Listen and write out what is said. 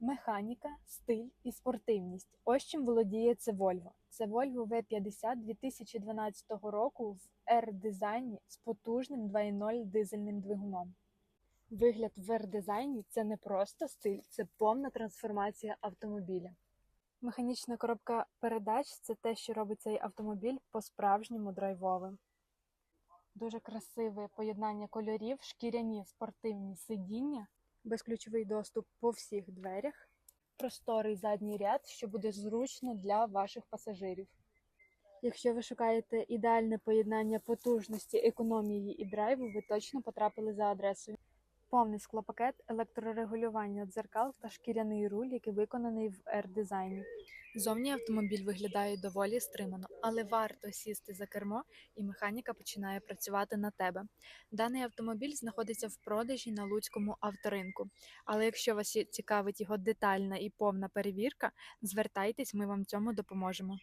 Механіка, стиль і спортивність. Ось чим володіє це Volvo. Це Volvo V50 2012 року в R-дизайні з потужним 2.0 дизельним двигуном. Вигляд в R-дизайні – це не просто стиль, це повна трансформація автомобіля. Механічна коробка передач це те, що робить цей автомобіль по-справжньому драйвовим. Дуже красиве поєднання кольорів, шкіряні спортивні сидіння, безключовий доступ по всіх дверях, просторий задній ряд, що буде зручно для ваших пасажирів. Якщо ви шукаєте ідеальне поєднання потужності, економії і драйву, ви точно потрапили за адресою. Повний склопакет, електрорегулювання дзеркал та шкіряний руль, який виконаний в R-дизайні. Зовні автомобіль виглядає доволі стримано, але варто сісти за кермо, і механіка починає працювати на тебе. Даний автомобіль знаходиться в продажі на Луцькому авторинку. Але якщо вас цікавить його детальна і повна перевірка, звертайтесь, ми вам цьому допоможемо.